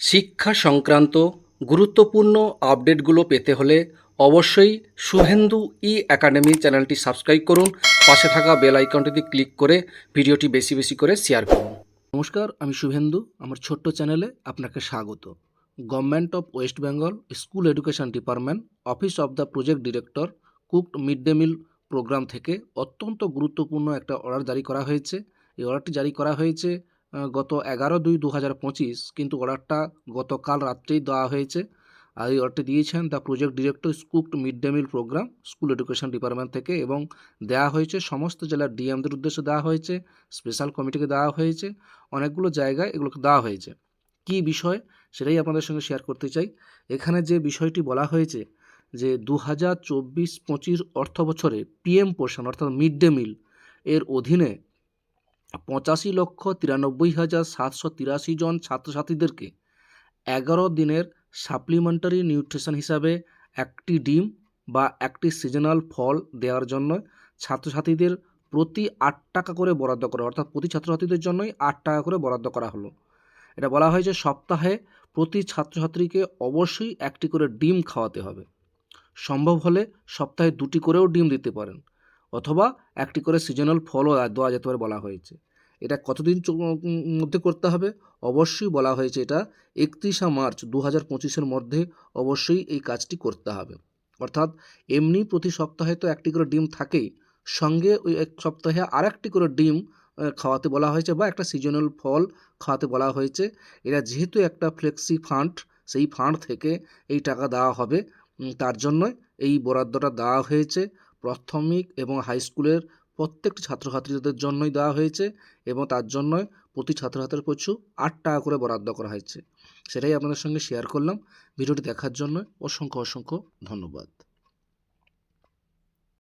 শিক্ষা সংক্রান্ত গুরুত্বপূর্ণ আপডেটগুলো পেতে হলে অবশ্যই শুভেন্দু ই একাডেমি চ্যানেলটি সাবস্ক্রাইব করুন। পাশে থাকা বেল আইকনটিতে ক্লিক করে ভিডিওটি বেশি বেশি করে শেয়ার করুন। নমস্কার, আমি শুভেন্দু। আমার ছোট্ট চ্যানেলে আপনাকে স্বাগত। Government of West Bengal school education department office of the project director cooked mid day meal programme থেকে অত্যন্ত গুরুত্বপূর্ণ একটা অর্ডার জারি করা হয়েছে। এই অর্ডারটি জারি করা হয়েছে গত এগারো দুই দু হাজার পঁচিশ কিন্তু অর্ডারটা গতকাল রাত্রেই দেওয়া হয়েছে। আর এই অর্ডারটি দিয়েছেন the project director cooked mid day meal programme, school education department থেকে এবং দেওয়া হয়েছে। সমস্ত জেলার ডিএমদের উদ্দেশ্যে দেওয়া হয়েছে, স্পেশাল কমিটিকে দেওয়া হয়েছে, অনেকগুলো জায়গায় এগুলোকে দেওয়া হয়েছে। কী বিষয় সেটাই আপনাদের সঙ্গে শেয়ার করতে চাই। এখানে যে বিষয়টি বলা হয়েছে যে দু হাজার চব্বিশ পঁচিশ অর্থ বছরে পিএম পোষণ অর্থাৎ মিড ডে মিল এর অধীনে পঁচাশি লক্ষ তিরানব্বই হাজার সাতশো তিরাশি জন ছাত্রছাত্রীদেরকে এগারো দিনের সাপ্লিমেন্টারি নিউট্রিশন হিসাবে একটি ডিম বা একটি সিজনাল ফল দেওয়ার জন্য ছাত্রছাত্রীদের প্রতি আট টাকা করে বরাদ্দ করা অর্থাৎ প্রতি ছাত্রছাত্রীদের জন্যই আট টাকা করে বরাদ্দ করা হলো। এটা বলা হয় যে সপ্তাহে প্রতি ছাত্রছাত্রীকে অবশ্যই একটি করে ডিম খাওয়াতে হবে। সম্ভব হলে সপ্তাহে দুটি করেও ডিম দিতে পারেন। অথবা একটি করে সিজনাল ফলও দেওয়া যেতে পারে বলা হয়েছে। এটা কতদিন মধ্যে করতে হবে? অবশ্যই বলা হয়েছে এটা একত্রিশে মার্চ দু হাজার পঁচিশের মধ্যে অবশ্যই এই কাজটি করতে হবে। অর্থাৎ এমনি প্রতি সপ্তাহে তো একটি করে ডিম থাকেই। সঙ্গে ওই এক সপ্তাহে আর একটি করে ডিম খাওয়াতে বলা হয়েছে বা একটা সিজনাল ফল খাওয়াতে বলা হয়েছে। এটা যেহেতু একটা ফ্লেক্সি ফান্ড সেই ফান্ড থেকে এই টাকা দেওয়া হবে। তার জন্য এই বরাদ্দটা দেওয়া হয়েছে। প্রাথমিক এবং হাই স্কুলের প্রত্যেকটি ছাত্রছাত্রীদের জন্যই দেওয়া হয়েছে এবং তার জন্যই প্রতি ছাত্রছাত্রীর পিছু আট টাকা করে বরাদ্দ করা হয়েছে। সেটাই আপনাদের সঙ্গে শেয়ার করলাম। ভিডিওটি দেখার জন্য অসংখ্য অসংখ্য ধন্যবাদ।